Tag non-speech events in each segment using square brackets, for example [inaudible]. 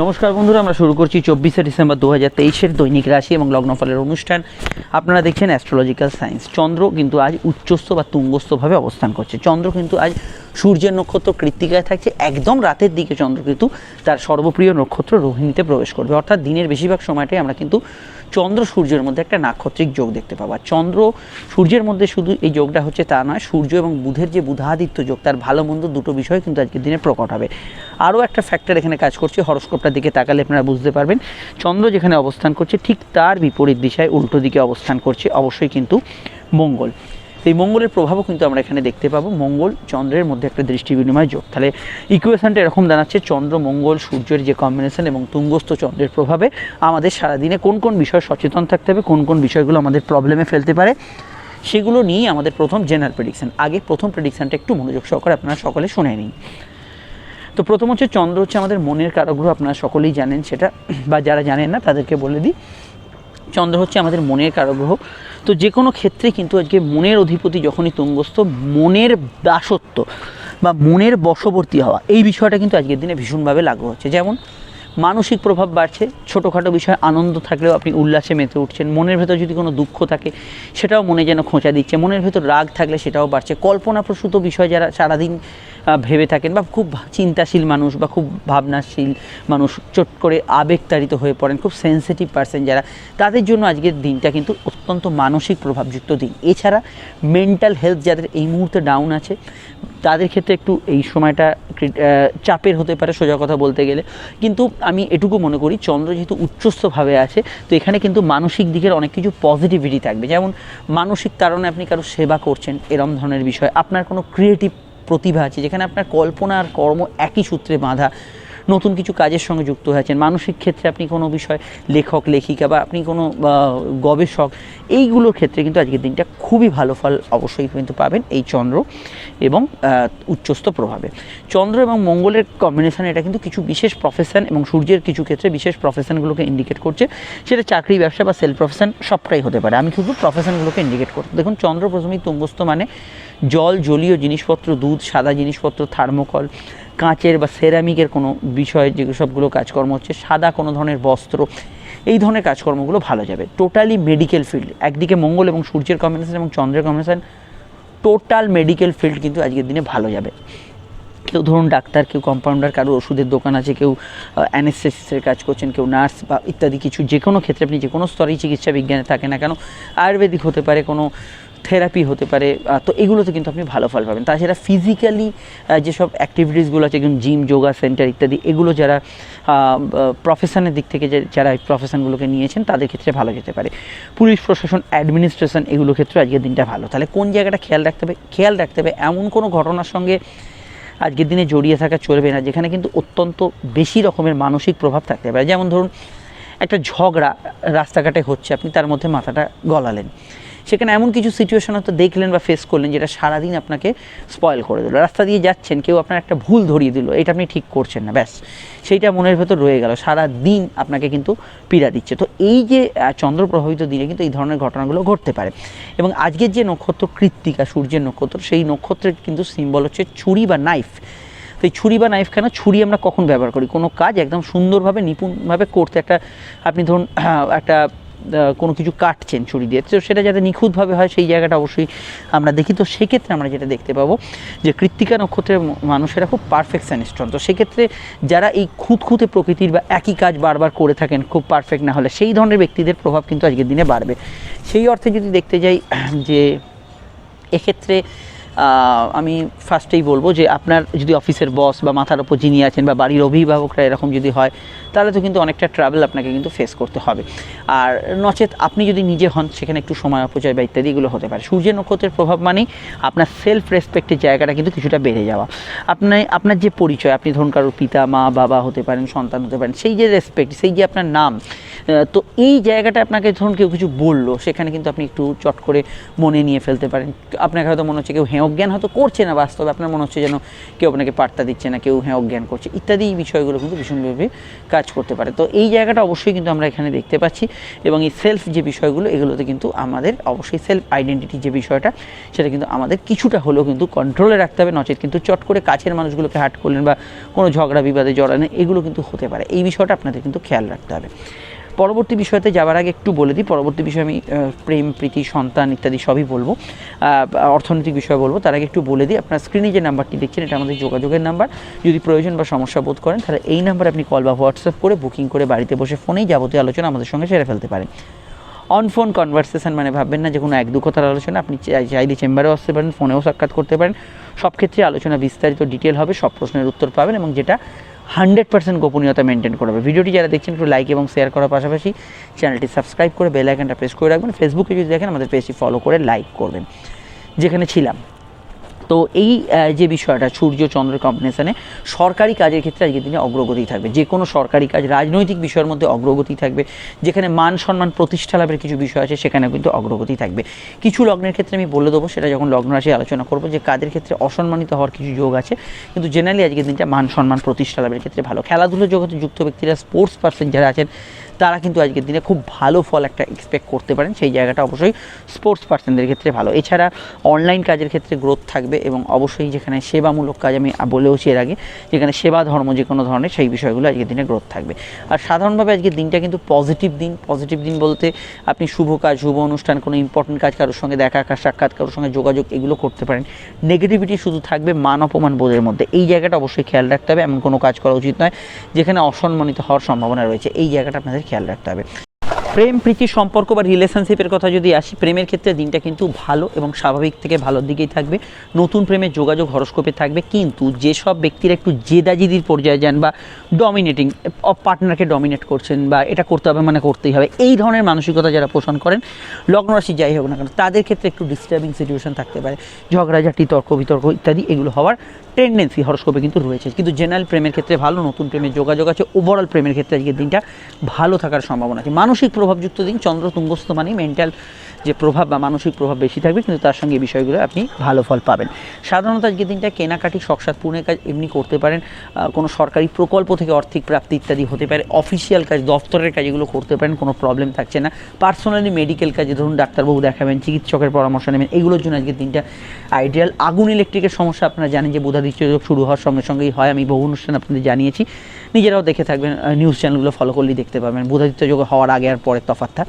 নমস্কার বন্ধুরা, আমরা শুরু করছি চব্বিশে ডিসেম্বর দু হাজার তেইশের দৈনিক রাশি এবং লগ্নফলের অনুষ্ঠান। আপনারা দেখছেন অ্যাস্ট্রোলজিক্যাল সায়েন্স চন্দ্র কিন্তু আজ উচ্চস্থ বা তুঙ্গস্থভাবে অবস্থান করছে। চন্দ্র কিন্তু আজ সূর্যের নক্ষত্র কৃত্তিকায় থাকছে। একদম রাতের দিকে চন্দ্র কিন্তু তার সর্বপ্রিয় নক্ষত্র রোহিণীতে প্রবেশ করবে। অর্থাৎ দিনের বেশিরভাগ সময়টাই আমরা কিন্তু চন্দ্র সূর্যের মধ্যে একটা নাক্ষত্রিক যোগ দেখতে পাবো। চন্দ্র সূর্যের মধ্যে শুধু এই যোগটা হচ্ছে তা নয়, সূর্য এবং বুধের যে বুধাদিত্য যোগ, তার ভালো মন্দ দুটো বিষয় কিন্তু আজকের দিনে প্রকট হবে। আরও একটা ফ্যাক্টর এখানে কাজ করছে হরস্কোপটার দিকে তাকালে আপনারা বুঝতে পারবেন। চন্দ্র যেখানে অবস্থান করছে, ঠিক তার বিপরীত দিশায় উল্টো দিকে অবস্থান করছে, অবশ্যই কিন্তু মঙ্গল। এই মঙ্গলের প্রভাবও কিন্তু আমরা এখানে দেখতে পাবো। মঙ্গল চন্দ্রের মধ্যে একটা দৃষ্টি বিনিময় যোগ। তাহলে ইকুয়েশনটা এরকম দাঁড়াচ্ছে চন্দ্র, মঙ্গল, সূর্যের যে কম্বিনেশন এবং তুঙ্গস্থ চন্দ্রের প্রভাবে আমাদের সারাদিনে কোন কোন বিষয়ে সচেতন থাকতে হবে, কোন কোন বিষয়গুলো আমাদের প্রবলেমে ফেলতে পারে, সেগুলো নিয়েই আমাদের প্রথম জেনারেল প্রেডিকশান আগে প্রথম প্রেডিকশানটা একটু মনোযোগ সহকারে আপনারা সকলে শুনে নিন। তো প্রথম হচ্ছে, চন্দ্র হচ্ছে আমাদের মনের কারগ্রহ, আপনারা সকলেই জানেন সেটা, বা যারা জানেন না তাদেরকে বলে দিই। চন্দ্র হচ্ছে আমাদের মনের কারগ্রহ। তো যে কোনো ক্ষেত্রে কিন্তু আজকে মনের অধিপতি যখনই তুঙ্গস্থ, মনের দাসত্ব বা মনের বশবর্তী হওয়া, এই বিষয়টা কিন্তু আজকের দিনে ভীষণভাবে লাগু হচ্ছে। যেমন মানসিক প্রভাব বাড়ছে, ছোটোখাটো বিষয়ে, আনন্দ থাকলেও আপনি উল্লাসে মেতে উঠছেন, মনের ভেতর যদি কোনো দুঃখ থাকে, সেটাও মনে যেন খোঁচা দিচ্ছে, মনের ভেতর রাগ থাকলে সেটাও বাড়ছে। কল্পনাপ্রসূত বিষয় যারা সারাদিন ভেবে থাকেন বা খুব চিন্তাশীল মানুষ বা খুব ভাবনাশীল মানুষ চট করে আবেগতাড়িত হয়ে পড়েন, খুব সেন্সিটিভ পার্সন যারা, তাদের জন্য আজকের দিনটা কিন্তু অত্যন্ত মানসিক প্রভাবযুক্ত দিন। এছাড়া মেন্টাল হেলথ যাদের এই মুহূর্তে ডাউন আছে, তাদের ক্ষেত্রে একটু এই সময়টা চাপের হতে পারে সোজা কথা বলতে গেলে। কিন্তু আমি এটুকু মনে করি, চন্দ্র যেহেতু উচ্চস্থভাবে আছে, তো এখানে কিন্তু মানসিক দিকের অনেক কিছু পজিটিভিটি থাকবে। যেমন মানসিক কারণে আপনি কারও সেবা করছেন, এরম ধরনের বিষয়। আপনার কোনো ক্রিয়েটিভ প্রতিভা আছে, যেখানে আপনার কল্পনা আর কর্ম একই সূত্রে বাঁধা, নতুন কিছু কাজের সঙ্গে যুক্ত হয়েছেন, মানসিক ক্ষেত্রে আপনি কোনো বিষয় লেখক, লেখিকা বা আপনি কোনো গবেষক, এইগুলোর ক্ষেত্রে কিন্তু আজকের দিনটা খুবই ভালো ফল অবশ্যই কিন্তু পাবেন এই চন্দ্র এবং উচ্চস্থ প্রভাবে। চন্দ্র এবং মঙ্গলের কম্বিনেশন এটা কিন্তু কিছু বিশেষ প্রফেশন এবং সূর্যের কিছু ক্ষেত্রে বিশেষ প্রফেশনগুলোকে ইন্ডিকেট করছে। সেটা চাকরি, ব্যবসা বা সেলফ প্রফেশন সবটাই হতে পারে। আমি শুধু প্রফেশনগুলোকে ইন্ডিকেট করতে দেখুন, চন্দ্র প্রথমেই তুঙ্গস্থ মানে জল, জলীয় জিনিসপত্র, দুধ, সাদা জিনিসপত্র, থার্মোকল, কাঁচের বা সেরামিকের কোনো বিষয়ে যে সবগুলো কাজকর্ম হচ্ছে, সাদা কোনো ধরনের বস্ত্র, এই ধরনের কাজকর্মগুলো ভালো যাবে। টোটালি মেডিকেল ফিল্ড একদিকে মঙ্গল এবং সূর্যের কম্বিনেশন এবং চন্দ্রের কম্বিনেশন টোটাল মেডিকেল ফিল্ড কিন্তু আজকের দিনে ভালো যাবে। কেউ ধরুন ডাক্তার, কেউ কম্পাউন্ডার কারও ওষুধের দোকান আছে, কেউ অ্যানেস্থেসিসের কাজ করছেন, কেউ নার্স বা ইত্যাদি কিছু যে কোনো ক্ষেত্রে আপনি যে কোনো স্তরেই চিকিৎসা বিজ্ঞানে থাকে না কেন, আয়ুর্বেদিক হতে পারে কোনো থেরাপি হতে পারে তো এগুলোতে কিন্তু আপনি ভালো ফল পাবেন। তাছাড়া ফিজিক্যালি যেসব অ্যাক্টিভিটিসগুলো আছে, যেমন জিম যোগা সেন্টার ইত্যাদি, এগুলো যারা প্রফেশনের দিক থেকে যারা প্রফেশনগুলোকে নিয়েছেন, তাদের ক্ষেত্রে ভালো যেতে পারে। পুলিশ, প্রশাসন অ্যাডমিনিস্ট্রেশন এগুলো ক্ষেত্রে আজকের দিনটা ভালো। তাহলে কোন জায়গাটা খেয়াল রাখতে হবে? খেয়াল রাখতে হবে এমন কোনো ঘটনার সঙ্গে আজকের দিনে জড়িয়ে থাকা চলবে না, যেখানে কিন্তু অত্যন্ত বেশি রকমের মানসিক প্রভাব থাকতে পারে। যেমন ধরুন, একটা ঝগড়া রাস্তাঘাটে হচ্ছে, আপনি তার মধ্যে মাথাটা গলালেন। সেখানে এমন কিছু সিচুয়েশন হয়তো দেখলেন বা ফেস করলেন যেটা সারাদিন আপনাকে স্পয়েল করে দিল। রাস্তা দিয়ে যাচ্ছেন, কেউ আপনার একটা ভুল ধরিয়ে দিল, এটা আপনি ঠিক করছেন না, ব্যাস। সেইটা মনের ভেতর রয়ে গেল সারা দিন আপনাকে কিন্তু পীড়া দিচ্ছে। তো এই যে চন্দ্র প্রভাবিত দিনে কিন্তু এই ধরনের ঘটনাগুলো ঘটতে পারে। এবং আজকের যে নক্ষত্র কৃত্তিকা, সূর্যের নক্ষত্র, সেই নক্ষত্রের কিন্তু সিম্বল হচ্ছে ছুরি বা নাইফ তো এই ছুরি বা নাইফ কেন? ছুরি আমরা কখন ব্যবহার করি? কোনো কাজ একদম সুন্দরভাবে, নিপুণভাবে করতে একটা, আপনি ধরুন একটা কোনো কিছু কাটছেন ছুরি দিয়ে। তো সেটা যাতে নিখুঁতভাবে হয়, সেই জায়গাটা অবশ্যই আমরা দেখি। তো সেক্ষেত্রে আমরা যেটা দেখতে পাবো যে কৃত্তিকা নক্ষত্রের মানুষেরা খুব পারফেকশনিস্ট হন তো সেক্ষেত্রে যারা এই খুঁতখুঁতে প্রকৃতির বা একই কাজ বারবার করে থাকেন, খুব পারফেক্ট না হলে, সেই ধরনের ব্যক্তিদের প্রভাব কিন্তু আজকের দিনে বাড়বে। সেই অর্থে যদি দেখতে যাই, [clears throat] যে এক্ষেত্রে আমি ফার্স্টেই বলব যে আপনার যদি অফিসের বস বা মাথার ওপর যিনি আছেন বা বাড়ির অভিভাবকরা এরকম যদি হয়, তাহলে তো কিন্তু অনেকটা ট্রাভেল আপনাকে কিন্তু ফেস করতে হবে। আর নচেত আপনি যদি নিজে হন, সেখানে একটু সময় অপচয় বা ইত্যাদি এগুলো হতে পারে। সূর্য নক্ষত্রের প্রভাব মানেই আপনার সেলফ রেসপেক্টের জায়গাটা কিন্তু কিছুটা বেড়ে যাওয়া। আপনার আপনার যে পরিচয়, আপনি ধরুন কারোর পিতা মা বাবা হতে পারেন, সন্তান হতে পারেন, সেই যে রেসপেক্ট সেই যে আপনার নাম তো এই জায়গাটা আপনাকে ধরুন কেউ কিছু বলল, সেখানে কিন্তু আপনি একটু চট করে মনে নিয়ে ফেলতে পারেন। আপনাকে হয়তো মনে হচ্ছে কেউ হেঁয়ক জ্ঞান হয়তো করছে না বাস্তবে, আপনার মনে হচ্ছে যেন কেউ আপনাকে পাত্তা দিচ্ছে না, কেউ হেঁয়ক জ্ঞান করছে। ইত্যাদি এই বিষয়গুলো কিন্তু ভীষণভাবে কাজ করতে পারে। তো এই জায়গাটা অবশ্যই কিন্তু আমরা এখানে দেখতে পাচ্ছি এবং এই সেলফ যে বিষয়গুলো, এগুলোতে কিন্তু আমাদের অবশ্যই সেলফ আইডেন্টিটি যে বিষয়টা, সেটা কিন্তু আমাদের কিছুটা হলেও কিন্তু কন্ট্রোলে রাখতে হবে। নচেত কিন্তু চট করে কাছের মানুষগুলোকে হাট করলেন বা কোনো ঝগড়া বিবাদে জড়ালেন, এগুলো কিন্তু হতে পারে। এই বিষয়টা আপনাদের কিন্তু খেয়াল রাখতে হবে। পরবর্তী বিষয়তে যাওয়ার আগে একটু বলে দিই, পরবর্তী বিষয়ে আমি প্রেম, প্রীতি, সন্তান ইত্যাদি সবই বলব। অর্থনৈতিক বিষয় বলব, তার আগে একটু বলে দিই, আপনার স্ক্রিনে যে নাম্বারটি দেখছেন, এটা আমাদের যোগাযোগের নাম্বার। যদি প্রয়োজন বা সমস্যা বোধ করেন, তাহলে এই নাম্বারে আপনি কল বা হোয়াটসঅ্যাপ করে বুকিং করে বাড়িতে বসে ফোনেই যাবতীয় আলোচনা আমাদের সঙ্গে সেরে ফেলতে পারেন। অন ফোন কনভারসেশন মানে ভাববেন না যে কোনো এক দু কথার আলোচনা, আপনি চাই- চাইলে চেম্বারেও আসতে পারেন ফোনেও সাক্ষাৎ করতে পারেন। সব ক্ষেত্রে আলোচনা বিস্তারিত ডিটেল হবে, সব প্রশ্নের উত্তর পাবেন এবং যেটা হান্ড্রেড পার্সেন্ট গোপনীয়তা মেনটেন করবে ভিডিওটি যারা দেখছেন, একটু লাইক এবং শেয়ার করার পাশাপাশি চ্যানেলটি সাবস্ক্রাইব করে বেল আইকনটা প্রেস করে রাখবেন। ফেসবুকে যদি দেখেন, আমাদের পেজটি ফলো করে লাইক করবেন। যেখানে ছিলাম তো এই যে বিষয়টা, সূর্য চন্দ্র কম্বিনেশনে সরকারি কাজের ক্ষেত্রে আজকের দিনে অগ্রগতি থাকবে। যে কোনো সরকারি কাজ, রাজনৈতিক বিষয়ের মধ্যে অগ্রগতি থাকবে। যেখানে মান সম্মান, প্রতিষ্ঠা লাভের কিছু বিষয় আছে, সেখানে কিন্তু অগ্রগতি থাকবে। কিছু লগ্নের ক্ষেত্রে আমি বলে দেবো, সেটা যখন লগ্ন রাশি আলোচনা করব, যে কাজের ক্ষেত্রে অসম্মানিত হওয়ার কিছু যোগ আছে। কিন্তু জেনারেলি আজকের দিনটা মান সম্মান, প্রতিষ্ঠা লাভের ক্ষেত্রে ভালো। খেলাধুলো জগতে যুক্ত ব্যক্তিরা স্পোর্টস পার্সন যারা আছেন তারা কিন্তু আজকের দিনে খুব ভালো ফল একটা এক্সপেক্ট করতে পারেন। সেই জায়গাটা অবশ্যই স্পোর্টস পার্সনদের ক্ষেত্রে ভালো। এছাড়া অনলাইন কাজের ক্ষেত্রে গ্রোথ থাকবে এবং অবশ্যই যেখানে সেবামূলক কাজ আমি বলেওছি এর আগে, যেখানে সেবা ধর্ম যে কোনো ধরনের, সেই বিষয়গুলো আজকের দিনে গ্রোথ থাকবে। আর সাধারণভাবে আজকের দিনটা কিন্তু পজিটিভ দিন। পজিটিভ দিন বলতে আপনি শুভ কাজ, শুভ অনুষ্ঠান, কোনো ইম্পর্টেন্ট কাজ কারোর সঙ্গে দেখা, সাক্ষাৎ কারোর সঙ্গে যোগাযোগ এগুলো করতে পারেন। নেগেটিভিটি শুধু থাকবে মান অপমান বোধের মধ্যে। এই জায়গাটা অবশ্যই খেয়াল রাখতে হবে। এমন কোনো কাজ করা উচিত নয় যেখানে অসম্মানিত হওয়ার সম্ভাবনা রয়েছে। এই জায়গাটা আপনাদের খেয়াল রাখতে হবে। প্রেম, প্রীতি, সম্পর্ক বা রিলেশনশিপের কথা যদি আসি, প্রেমের ক্ষেত্রে দিনটা কিন্তু ভালো এবং স্বাভাবিক থেকে ভালোর দিকেই থাকবে। নতুন প্রেমের যোগাযোগ হরস্কোপে থাকবে। কিন্তু যেসব ব্যক্তিরা একটু জেদাজিদির পর্যায়ে যান বা ডমিনেটিং পার্টনারকে ডমিনেট করছেন বা এটা করতে হবে মানে করতেই হবে, এই ধরনের মানসিকতা যারা পোষণ করেন লগ্ন রাশি যাই হোক না কেন, তাদের ক্ষেত্রে একটু ডিস্টার্বিং সিচুয়েশন থাকতে পারে। ঝগড়াঝাটি তর্ক বিতর্ক ইত্যাদি এগুলো হওয়ার টেন্ডেন্সি হরস্কোপে কিন্তু রয়েছে। কিন্তু জেনারেল প্রেমের ক্ষেত্রে ভালো, নতুন প্রেমের যোগাযোগ আছে ওভারঅল প্রেমের ক্ষেত্রে আজকের দিনটা ভালো থাকার সম্ভাবনা আছে। মানসিক প্রভাবযুক্ত দিন, চন্দ্র, তুঙ্গস্থ মানে মেন্টাল যে প্রভাব বা মানসিক প্রভাব বেশি থাকবে, কিন্তু তার সঙ্গে এই বিষয়গুলো আপনি ভালো ফল পাবেন। সাধারণত আজকের দিনটা কেনাকাটি, শখসাদ পূর্ণের কাজ এমনি করতে পারেন। কোনো সরকারি প্রকল্প থেকে আর্থিক প্রাপ্তি ইত্যাদি হতে পারে। অফিসিয়াল কাজ, দফতরের কাজ এগুলো করতে পারেন, কোনো প্রবলেম থাকছে না। পার্সোনালি মেডিকেল কাজে ধরুন ডাক্তারবাবু দেখাবেন, চিকিৎসকের পরামর্শ নেবেন, এগুলোর জন্য আজকের দিনটা আইডিয়াল আগুন ইলেকট্রিকের সমস্যা আপনারা জানেন যে বোধাদিত্য শুরু হওয়ার সঙ্গে সঙ্গেই হয়। আমি বহু অনুষ্ঠান আপনাদের জানিয়েছি। নিজেরাও দেখে থাকবেন নিউজ চ্যানেলগুলো ফলো করলেই দেখতে পাবেন। বোধাদিত্য যোগ হওয়ার আগে আর পরের তফাৎটা।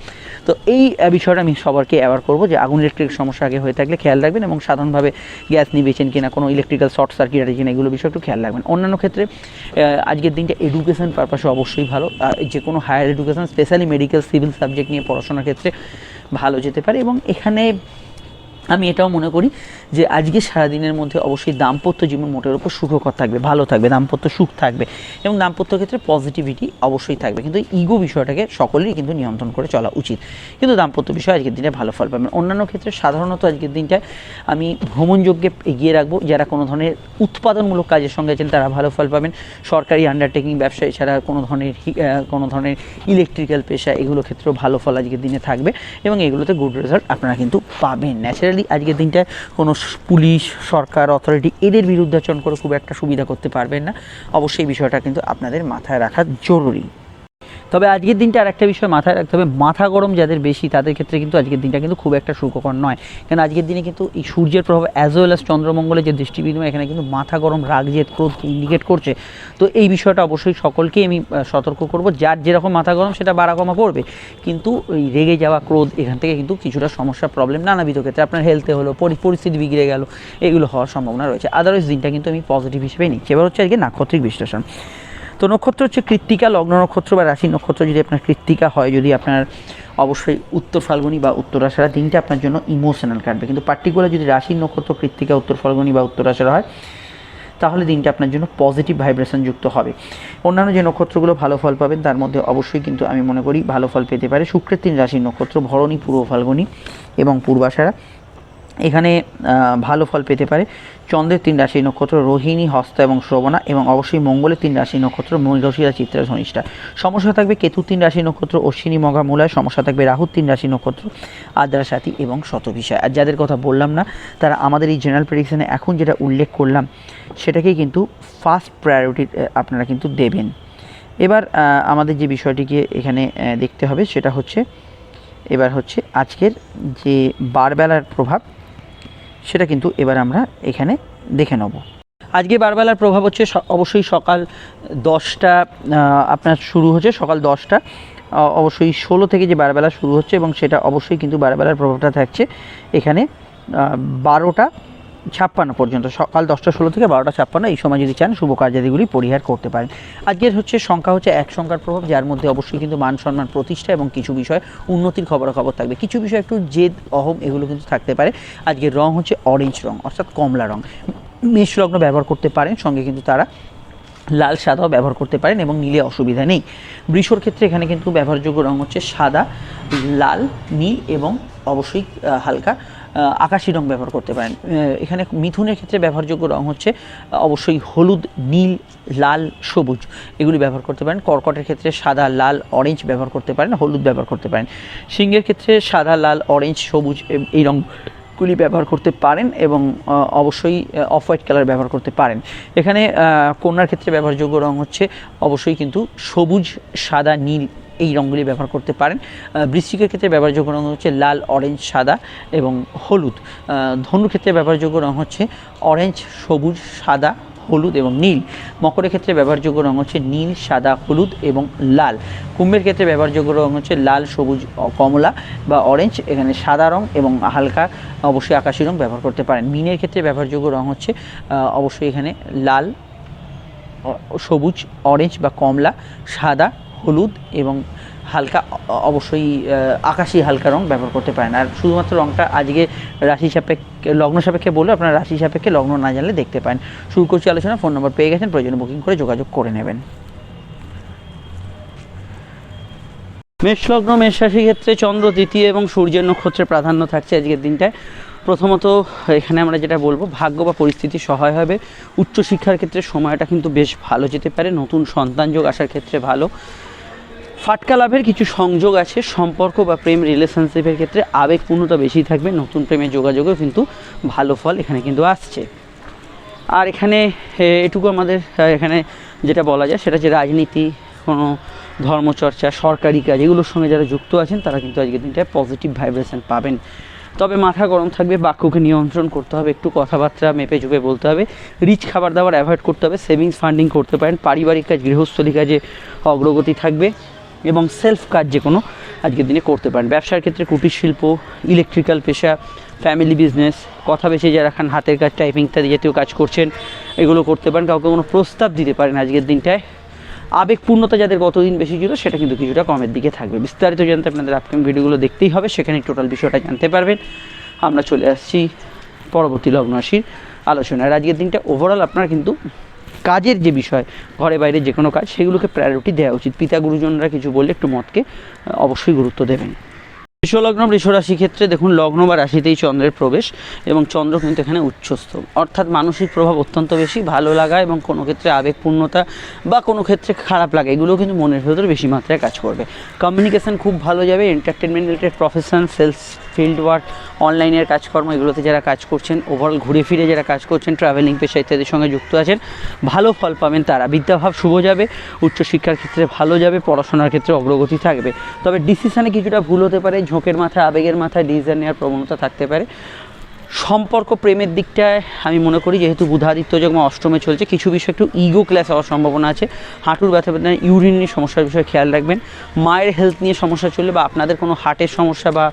তো এই বিষয়টা আমি সবারকে অ্যাওয়ার করব যে আগুন ইলেকট্রিক সমস্যা আগে হয়ে থাকলে খেয়াল রাখবেন এবং সাধারণভাবে গ্যাস নিবেছেন কিনা, কোনো ইলেকট্রিক্যাল শর্ট সার্কিট আছে কিনা, এগুলো বিষয় একটু খেয়াল রাখবেন। অন্যান্য ক্ষেত্রে আজকের দিনটা এডুকেশন পারপাসে অবশ্যই ভালো। যে কোনো higher education specially medical civil subject নিয়ে পড়াশোনার ক্ষেত্রে ভালো যেতে পারে এবং এখানে আমি এটাও মনে করি যে আজকে সারাদিনের মধ্যে অবশ্যই দাম্পত্য জীবন মোটের উপর সুখকর থাকবে, ভালো থাকবে, দাম্পত্য সুখ থাকবে এবং দাম্পত্য ক্ষেত্রে পজিটিভিটি অবশ্যই থাকবে। কিন্তু ইগো বিষয়টাকে সকলেরই কিন্তু নিয়ন্ত্রণ করে চলা উচিত। কিন্তু দাম্পত্য বিষয় আজকের দিনে ভালো ফল পাবেন অন্যান্য ক্ষেত্রে সাধারণত আজকের দিনটায় আমি ভ্রমণযোগ্যে এগিয়ে রাখব। যারা কোনো ধরনের উৎপাদনমূলক কাজের সঙ্গে আছেন, তারা ভালো ফল পাবেন। সরকারি আন্ডারটেকিং ব্যবসা এছাড়া কোনো ধরনের কোনো ধরনের ইলেকট্রিক্যাল পেশা, এগুলো ক্ষেত্রেও ভালো ফল আজকের দিনে থাকবে এবং এগুলোতে গুড রেজাল্ট আপনারা কিন্তু পাবেন। ন্যাচারালি আজকের দিনটায় কোনো পুলিশ, সরকার অথরিটি এদের বিরুদ্ধাচরণ করে খুব একটা সুবিধা করতে পারবেন না। অবশ্যই বিষয়টা কিন্তু আপনাদের মাথায় রাখা জরুরি। তবে আজকের দিনটা আর একটা বিষয় মাথায় রাখতে হবে। মাথা গরম যাদের বেশি, তাদের ক্ষেত্রে কিন্তু আজকের দিনটা কিন্তু খুব একটা সুখকর নয়। কারণ আজকের দিনে কিন্তু এই সূর্যের প্রভাব অ্যাজ ওয়েল অ্যাজ চন্দ্রমঙ্গলের যে দৃষ্টি বিনিময় এখানে কিন্তু মাথা গরম রাগ জেদ ক্রোধকে ইন্ডিকেট করছে। তো এই বিষয়টা অবশ্যই সকলকেই আমি সতর্ক করব। যার যেরকম মাথা গরম, সেটা বাড়া কমা করবে কিন্তু ওই রেগে যাওয়া ক্রোধ, এখান থেকে কিন্তু কিছুটা সমস্যা প্রবলেম নানাবিধ ক্ষেত্রে। আপনার হেলথে হলো, পরি- পরিস্থিতি বিগড়ে গেল, এগুলো হওয়ার সম্ভাবনা রয়েছে। আদারওয়াইজ দিনটা কিন্তু আমি পজিটিভ হিসেবে নিচ্ছি। এবার হচ্ছে আজকে নাক্ষত্রিক বিশ্লেষণ। তো নক্ষত্র হচ্ছে কৃত্তিকা, লগ্ন নক্ষত্র বা রাশি নক্ষত্র যদি আপনার কৃত্তিকা হয়, যদি আপনার অবশ্যই উত্তর ফাল্গুনি বা উত্তর উত্তরাশারা দিনটা আপনার জন্য ইমোশনাল কাটবে। কিন্তু পার্টিকুলার যদি রাশির নক্ষত্র, কৃত্তিকা, উত্তর ফাল্গুনি বা উত্তর উত্তরাশারা হয়, তাহলে দিনটা আপনার জন্য পজিটিভ ভাইব্রেশন যুক্ত হবে। অন্যান্য যে নক্ষত্রগুলো ভালো ফল পাবেন, তার মধ্যে অবশ্যই কিন্তু আমি মনে করি ভালো ফল পেতে পারে শুক্রের তিন রাশির নক্ষত্র, ভরণী, পূর্ব ফাল্গুনি এবং পূর্বাশারা এখানে ভালো ফল পেতে পারে। চন্দ্রের তিন রাশি নক্ষত্র, রোহিণী, হস্ত এবং শ্রবণা এবং অবশ্যই মঙ্গলের তিন রাশি নক্ষত্র মৃগশিরা চিত্রা ধনিষ্ঠা। সমস্যা থাকবে কেতু তিন রাশি নক্ষত্র, অশ্বিনী মঘা মূলায়। সমস্যা থাকবে রাহুর তিন রাশি নক্ষত্র আদ্রা সাথী এবং শতভিষয় আর যাদের কথা বললাম না, তারা আমাদের এই জেনারেল প্রেডিকশনে এখন যেটা উল্লেখ করলাম, সেটাকেই কিন্তু ফার্স্ট প্রায়োরিটি আপনারা কিন্তু দেবেন। এবার আমাদের যে বিষয়টিকে এখানে দেখতে হবে, সেটা হচ্ছে, এবার হচ্ছে আজকের যে বারবেলার প্রভাব সেটা কিন্তু এবার আমরা এখানে দেখে নেব। আজকে বারবেলার প্রভাব হচ্ছে অবশ্যই সকাল দশটা আপনার শুরু হচ্ছে সকাল দশটা অবশ্যই ষোলো থেকে যে বারবেলা শুরু হচ্ছে এবং সেটা অবশ্যই কিন্তু বারবেলার প্রভাবটা থাকছে এখানে বারোটা ছাপ্পান্ন পর্যন্ত, সকাল দশটা ষোলো থেকে বারোটা ছাপ্পান্ন, এই সময় যদি চান শুভ কার্যাদিগুলি পরিহার করতে পারেন। আজকের হচ্ছে সংখ্যা হচ্ছে এক সংখ্যার প্রভাব, যার মধ্যে অবশ্যই কিন্তু মান সম্মান প্রতিষ্ঠা এবং কিছু বিষয় উন্নতির খবরাখবর থাকবে। কিছু বিষয় একটু জেদ, অহম, এগুলো কিন্তু থাকতে পারে। আজকের রং হচ্ছে অরেঞ্জ রং, অর্থাৎ কমলা রং। মেষ লগ্ন ব্যবহার করতে পারেন, সঙ্গে কিন্তু তারা লাল, সাদাও ব্যবহার করতে পারেন এবং নীলে অসুবিধা নেই। বৃষর ক্ষেত্রে এখানে কিন্তু ব্যবহারযোগ্য রং হচ্ছে সাদা, লাল, নীল এবং অবশ্যই হালকা আকাশি রং ব্যবহার করতে পারেন। এখানে মিথুনের ক্ষেত্রে ব্যবহারযোগ্য রং হচ্ছে অবশ্যই হলুদ, নীল, লাল, সবুজ এগুলি ব্যবহার করতে পারেন। কর্কটের ক্ষেত্রে সাদা, লাল, অরেঞ্জ ব্যবহার করতে পারেন, হলুদ ব্যবহার করতে পারেন। সিংহের ক্ষেত্রে সাদা, লাল, অরেঞ্জ, সবুজ এই রং গুলি ব্যবহার করতে পারেন এবং অবশ্যই অফ হোয়াইট কালার ব্যবহার করতে পারেন। এখানে কন্যার ক্ষেত্রে ব্যবহারযোগ্য রং হচ্ছে, অবশ্যই কিন্তু সবুজ, সাদা, নীল এই রঙগুলি ব্যবহার করতে পারেন। বৃশ্চিকের ক্ষেত্রে ব্যবহারযোগ্য রঙ হচ্ছে লাল অরেঞ্জ সাদা এবং হলুদ। ধনুর ক্ষেত্রে ব্যবহারযোগ্য রঙ হচ্ছে অরেঞ্জ সবুজ, সাদা, হলুদ এবং নীল। মকরের ক্ষেত্রে ব্যবহারযোগ্য রঙ হচ্ছে নীল, সাদা, হলুদ এবং লাল। কুম্ভের ক্ষেত্রে ব্যবহারযোগ্য রঙ হচ্ছে লাল, সবুজ কমলা বা অরেঞ্জ এখানে সাদা রঙ এবং হালকা, অবশ্যই আকাশি রং ব্যবহার করতে পারেন। মিনের ক্ষেত্রে ব্যবহারযোগ্য রঙ হচ্ছে অবশ্যই এখানে লাল সবুজ অরেঞ্জ বা কমলা, সাদা হলুদ এবং হালকা, অবশ্যই আকাশি হালকা রং ব্যবহার করতে পারেন। আর শুধুমাত্র রংটা আজকে রাশি সাপেক্ষে, লগ্ন সাপেক্ষে বলে আপনারা রাশি সাপেক্ষে লগ্ন না জানলে দেখতে পারেন। শুরু করছি আলোচনা, ফোন নম্বর পেয়ে গেছেন, প্রয়োজনে বুকিং করে যোগাযোগ করে নেবেন। মেষ লগ্ন, মেষ রাশির ক্ষেত্রে চন্দ্র দ্বিতীয় এবং সূর্যের নক্ষত্রের প্রাধান্য থাকছে আজকের দিনটায়। প্রথমত এখানে আমরা যেটা বলব, ভাগ্য বা পরিস্থিতি সহায় হবে। উচ্চশিক্ষার ক্ষেত্রে সময়টা কিন্তু বেশ ভালো যেতে পারে। নতুন সন্তান যোগ আসার ক্ষেত্রে ভালো। ফাটকা লাভের কিছু সংযোগ আছে, সম্পর্ক বা প্রেম রিলেশনশিপের ক্ষেত্রে আবেগপূর্ণতা বেশি থাকবে, নতুন প্রেমের যোগাযোগেও কিন্তু ভালো ফল এখানে কিন্তু আসছে। আর এখানে এটুকু আমাদের এখানে যেটা বলা যায় সেটা যে রাজনীতি, কোনো ধর্মচর্চা, সরকারি কাজ, এগুলোর সঙ্গে যারা যুক্ত আছেন, তারা কিন্তু আজকের দিনটায় পজিটিভ ভাইব্রেশন পাবেন। তবে মাথা গরম থাকবে, বাক্যকে নিয়ন্ত্রণ করতে হবে, একটু কথাবার্তা মেপে চুপে বলতে হবে রিচ খাবার দাবার অ্যাভয়েড করতে হবে সেভিংস ফান্ডিং করতে পারেন, পারিবারিক কাজ, গৃহস্থলী কাজে অগ্রগতি থাকবে। এবং সেলফ কাজ যে কোনো আজকের দিনে করতে পারেন। ব্যবসার ক্ষেত্রে কুটির শিল্প ইলেকট্রিক্যাল পেশা ফ্যামিলি বিজনেস কথা বেশি যারা খান, হাতের কাজ টাইপিং ইত্যাদি জাতীয় কাজ করছেন, এগুলো করতে পারেন। কাউকে কোনো প্রস্তাব দিতে পারেন আজকের দিনটায়। আবেগপূর্ণতা যাদের গতদিন বেশি ছিল, সেটা কিন্তু কিছুটা কমের দিকে থাকবে। বিস্তারিত জানতে আপনাদের আপকামিং ভিডিওগুলো দেখতেই হবে, সেখানে টোটাল বিষয়টা জানতে পারবেন। আমরা চলে আসছি পরবর্তী লগ্ন রাশির আলোচনায়। আর আজকের দিনটা ওভারঅল আপনার কিন্তু কাজের যে বিষয়, ঘরে বাইরে যে কোনো কাজ, সেগুলোকে প্রায়োরিটি দেওয়া উচিত। পিতা গুরুজনরা কিছু বললে একটু মতকে অবশ্যই গুরুত্ব দেবেন। বৃষলগ্ন, বৃষরাশি ক্ষেত্রে দেখুন, লগ্ন বা রাশিতেই চন্দ্রের প্রবেশ এবং চন্দ্র কিন্তু এখানে উচ্চস্থ। অর্থাৎ মানসিক প্রভাব অত্যন্ত বেশি, ভালো লাগা এবং কোনো ক্ষেত্রে আবেগপূর্ণতা বা কোনো ক্ষেত্রে খারাপ লাগা এগুলো কিন্তু মনের ভেতরে বেশি মাত্রায় কাজ করবে। কমিউনিকেশন খুব ভালো যাবে entertainment related profession sales field work, অনলাইনের কাজকর্ম, এগুলোতে যারা কাজ করছেন ওভারঅল ঘুরে ফিরে যারা কাজ করছেন ট্রাভেলিং পেশা ইত্যাদির সঙ্গে যুক্ত আছেন, ভালো ফল পাবেন তারা। বিদ্যাভাব শুভ যাবে, উচ্চশিক্ষার ক্ষেত্রে ভালো যাবে, পড়াশোনার ক্ষেত্রে অগ্রগতি থাকবে। তবে ডিসিশানে কিছুটা ভুল হতে পারে, ঝোঁকের মাথা আবেগের মাথায় ডিসিশন নেওয়ার প্রবণতা থাকতে পারে। সম্পর্ক প্রেমের দিকটায় আমি মনে করি, যেহেতু বুধাদিত্য যখন অষ্টমে চলছে, কিছু বিষয় একটু ইগো ক্লাস হওয়ার সম্ভাবনা আছে। হাঁটুর ব্যথা ব্যথা ইউরিনের সমস্যার বিষয়ে খেয়াল রাখবেন। মায়ের হেলথ নিয়ে সমস্যা চললে বা আপনাদের কোনো হার্টের সমস্যা বা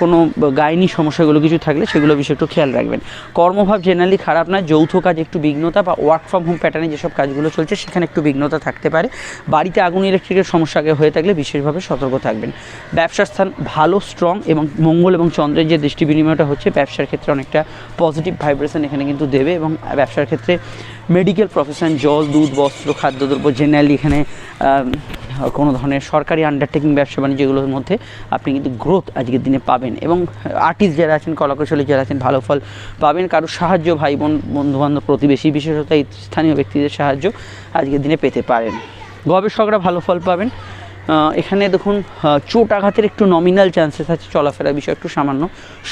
কোনো গাইনি সমস্যাগুলো কিছু থাকলে সেগুলো বিষয়ে একটু খেয়াল রাখবেন। কর্মভাব জেনারেলি খারাপ না যৌথ কাজ একটু বিঘ্নতা বা ওয়ার্ক ফ্রম হোম প্যাটার্নে যেসব কাজগুলো চলছে, সেখানে একটু বিঘ্নতা থাকতে পারে। বাড়িতে আগুন ইলেকট্রিকের সমস্যা আগে হয়ে থাকলে বিশেষভাবে সতর্ক থাকবেন। ব্যবসার স্থান ভালো স্ট্রং এবং মঙ্গল এবং চন্দ্রের যে দৃষ্টি বিনিময়টা হচ্ছে, ব্যবসার ক্ষেত্রে অনেকটা পজিটিভ ভাইব্রেশন এখানে কিন্তু দেবে এবং ব্যবসার ক্ষেত্রে মেডিকেল প্রফেশন জল, দুধ, বস্ত্র, খাদ্যদ্রব্য জেনারেলি এখানে কোনো ধরনের সরকারি আন্ডারটেকিং ব্যবসা বাণিজ্যগুলোর মধ্যে আপনি কিন্তু গ্রোথ আজকের দিনে পাবেন এবং আর্টিস্ট যারা আছেন, কলাকুশলী যারা আছেন, ভালো ফল পাবেন। কারও সাহায্য ভাই বোন বন্ধুবান্ধব, প্রতিবেশী, বিশেষত স্থানীয় ব্যক্তিদের সাহায্য আজকের দিনে পেতে পারেন। গবেষকরা ভালো ফল পাবেন। এখানে দেখুন চোট আঘাতের একটু নমিনাল চান্সেস আছে চলাফেরার বিষয়ে, একটু সামান্য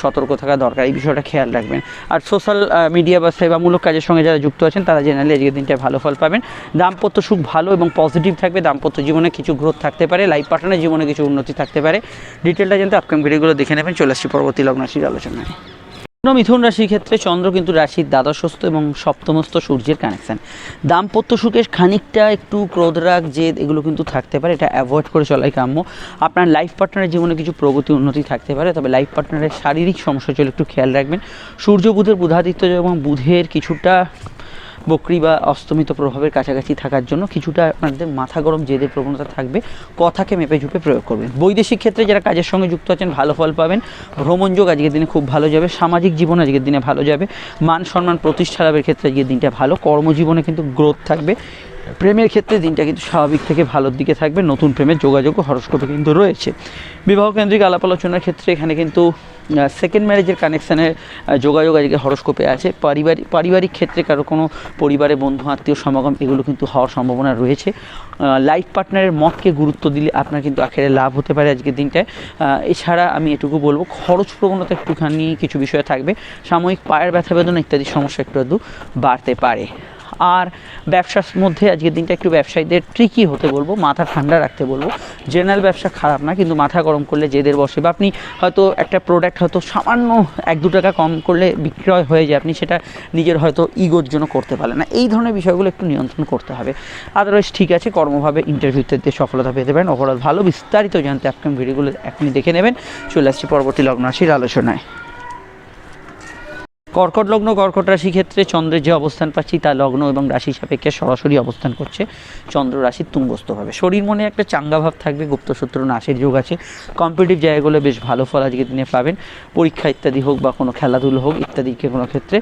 সতর্ক থাকা দরকার, এই বিষয়টা খেয়াল রাখবেন। আর সোশ্যাল মিডিয়া বা সেবামূলক কাজের সঙ্গে যারা যুক্ত আছেন, তারা জেনারেলি আজকের দিনটায় ভালো ফল পাবেন। দাম্পত্য সুখ ভালো এবং পজিটিভ থাকবে, দাম্পত্য জীবনে কিছু গ্রোথ থাকতে পারে লাইফ পার্টনারের জীবনে কিছু উন্নতি থাকতে পারে। ডিটেলটা জানতে আপকাম ভিডিওগুলো দেখে নেবেন, চলে আসছি পরবর্তী লগ্নাশির আলোচনায়। মিথুন রাশির ক্ষেত্রে চন্দ্র কিন্তু রাশির দ্বাদশস্থ এবং সপ্তমস্থ সূর্যের কানেকশান দাম্পত্য সুখের খানিকটা একটু ক্রোধ রাগ, জেদ এগুলো কিন্তু থাকতে পারে। এটা অ্যাভয়েড করে চলাই কাম্য। আপনার লাইফ পার্টনারের জীবনে কিছু প্রগতি উন্নতি থাকতে পারে, তবে লাইফ পার্টনারের শারীরিক সমস্যা চলে একটু খেয়াল রাখবেন। সূর্য বুধের বুধাদিত্য এবং বুধের কিছুটা বকরি বা অস্তমিত প্রভাবের কাছাকাছি থাকার জন্য কিছুটা আপনাদের মাথা গরম জেদের প্রবণতা থাকবে। কথাকে মেপে ঝুপে প্রয়োগ করবেন। বৈদেশিক ক্ষেত্রে যারা কাজের সঙ্গে যুক্ত আছেন, ভালো ফল পাবেন। ভ্রমণ যোগ আজকের দিনে খুব ভালো যাবে। সামাজিক জীবন আজকের দিনে ভালো যাবে। মান সম্মান, প্রতিষ্ঠা লাভের ক্ষেত্রে আজকের দিনটা ভালো। কর্মজীবনে কিন্তু গ্রোথ থাকবে। প্রেমের ক্ষেত্রে দিনটা কিন্তু স্বাভাবিক থেকে ভালোর দিকে থাকবে। নতুন প্রেমের যোগাযোগ হরস্কোপে কিন্তু রয়েছে। বিবাহ কেন্দ্রিক আলাপ আলোচনার ক্ষেত্রে এখানে কিন্তু সেকেন্ড ম্যারেজের কানেকশানের যোগাযোগ আজকে হরস্কোপে আছে। পারিবারিক পারিবারিক ক্ষেত্রে কারও কোনো পরিবারে বন্ধু, আত্মীয়, সমাগম, এগুলো কিন্তু হওয়ার সম্ভাবনা রয়েছে। লাইফ পার্টনারের মতকে গুরুত্ব দিলে আপনার কিন্তু আখেরে লাভ হতে পারে আজকের দিনটায়। এছাড়া আমি এটুকু বলব, খরচ প্রবণতা একটুখানি কিছু বিষয় থাকবে। সাময়িক পায়ের ব্যথা বেদনা ইত্যাদি সমস্যা একটু আধটু বাড়তে পারে। আর ব্যবসার মধ্যে আজকের দিনটা একটু ব্যবসায়ীদের ট্রিকি হতে বলব, মাথা ঠান্ডা রাখতে বলব। জেনারেল ব্যবসা খারাপ না, কিন্তু মাথা গরম করলে জেদের বসে। বা আপনি হয়তো একটা প্রোডাক্ট হয়তো সামান্য এক দু টাকা কম করলে বিক্রয় হয়ে যায়, আপনি সেটা নিজের হয়তো ইগোর জন্য করতে পারেন না। এই ধরনের বিষয়গুলো একটু নিয়ন্ত্রণ করতে হবে। আদারওয়াইজ ঠিক আছে, কর্মভাবে ইন্টারভিউতে দিয়ে সফলতা পেতে পারেন ওভারঅল ভালো বিস্তারিত জানতে আপকাম ভিডিওগুলো এখনই দেখে নেবেন। চলে আসছি পরবর্তী লগ্ন রাশির আলোচনায়। কর্কট লগ্ন, কর্কট রাশি ক্ষেত্রে চন্দ্রের যে অবস্থান পাচ্ছি, তা লগ্ন এবং রাশি সাপেক্ষে সরাসরি অবস্থান করছে। চন্দ্র রাশির তুঙ্গস্থ হবে শরীর মনে একটা চাঙ্গা ভাব থাকবে, গুপ্তসূত্র, নাশের যোগ আছে। কম্পিটিভ জায়গাগুলো বেশ ভালো ফল আজকের দিনে পাবেন। পরীক্ষা ইত্যাদি হোক বা কোনো খেলাধুলো হোক ইত্যাদিকে কোনো ক্ষেত্রে।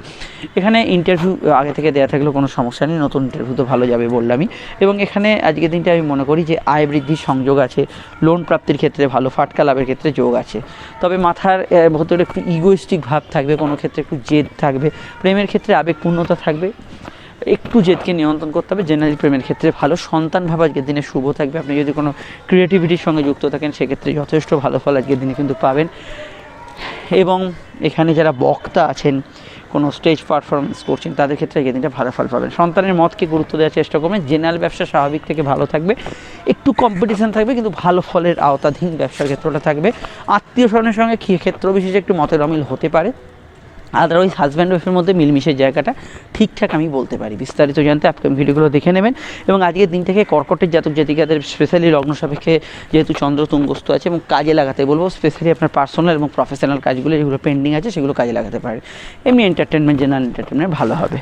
এখানে ইন্টারভিউ আগে থেকে দেওয়া থাকলেও কোনো সমস্যা নেই, নতুন ইন্টারভিউ তো ভালো যাবে বললামই। এবং এখানে আজকের দিনটা আমি মনে করি যে, আয় বৃদ্ধির সংযোগ আছে। লোন প্রাপ্তির ক্ষেত্রে ভালো, ফাটকা লাভের ক্ষেত্রে যোগ আছে। তবে মাথার ভেতরে একটু ইগোইস্টিক ভাব থাকবে, কোনো ক্ষেত্রে একটু জেদ থাকবে, প্রেমের ক্ষেত্রে আবেগপূর্ণতা থাকবে, একটু জেদকে নিয়ন্ত্রণ করতে হবে জেনারেল প্রেমের ক্ষেত্রে ভালো সন্তান ভাব আজকের দিনে শুভ থাকবে, আপনি যদি কোনো ক্রিয়েটিভিটির সঙ্গে যুক্ত থাকেন, সেক্ষেত্রে যথেষ্ট ভালো ফল আজকের দিনে কিন্তু পাবেন। এবং এখানে যারা বক্তা আছেন, কোনো স্টেজ পারফরমেন্স করছেন, তাদের ক্ষেত্রে আজকের দিনটা ভালো ফল পাবেন। সন্তানের মতকে গুরুত্ব দেওয়ার চেষ্টা করবেন জেনারেল ব্যবসা স্বাভাবিক থেকে ভালো থাকবে, একটু কম্পিটিশন থাকবে, কিন্তু ভালো ফলের আওতাধীন ব্যবসার ক্ষেত্রটা থাকবে। আত্মীয় স্বজনের সঙ্গে ক্ষে- ক্ষেত্র বিশেষে একটু মতের অমিল হতে পারে। আদারওয়াইজ হাজব্যান্ড ওয়াইফের মধ্যে মিলমিশের জায়গাটা ঠিকঠাক আমি বলতে পারি। বিস্তারিত জানতে আপকাম ভিডিওগুলো দেখে নেবেন। এবং আজকের দিন থেকে কর্কটের জাতক জাতিকাদের স্পেশালি লগ্ন সাপেক্ষে যেহেতু চন্দ্র তুঙ্গস্থ আছে এবং কাজে লাগাতে বলব স্পেশালি আপনার পার্সোনাল এবং প্রফেশনাল কাজগুলো যেগুলো পেন্ডিং আছে, সেগুলো কাজে লাগাতে পারেন। এমনি এন্টারটেনমেন্ট জেনারেল এন্টারটেনমেন্ট ভালো হবে।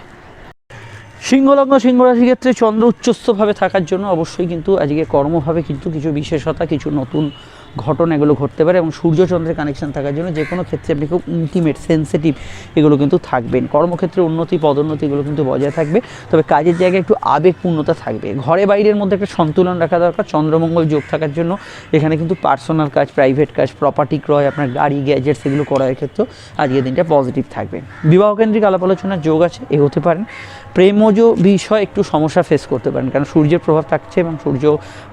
সিংহলগ্ন সিংহ রাশির ক্ষেত্রে চন্দ্র উচ্চস্থভাবে থাকার জন্য অবশ্যই কিন্তু আজকে কর্মভাবে কিন্তু কিছু বিশেষতা, কিছু নতুন ঘটনা এগুলো ঘটতে পারে এবং সূর্য চন্দ্রের কানেকশন থাকার জন্য যে কোনো ক্ষেত্রে আপনি খুব ইন্টিমেট সেন্সিটিভ এগুলো কিন্তু থাকবেন। কর্মক্ষেত্রে উন্নতি, পদোন্নতি এগুলো কিন্তু বজায় থাকবে। তবে কাজের জায়গায় একটু আবেগপূর্ণতা থাকবে। ঘরে বাইরের মধ্যে একটা সন্তুলন রাখা দরকার, চন্দ্রমঙ্গল যোগ থাকার জন্য। এখানে কিন্তু পার্সোনাল কাজ প্রাইভেট কাজ প্রপার্টি ক্রয়, আপনার গাড়ি গ্যাজেটস এগুলো করার ক্ষেত্রেও আজকের দিনটা পজিটিভ থাকবে। বিবাহ কেন্দ্রিক আলাপ আলোচনার যোগ আছে, এগোতে পারেন। প্রেমজ বিষয় একটু সমস্যা ফেস করতে পারেন, কারণ সূর্যের প্রভাব থাকছে এবং সূর্য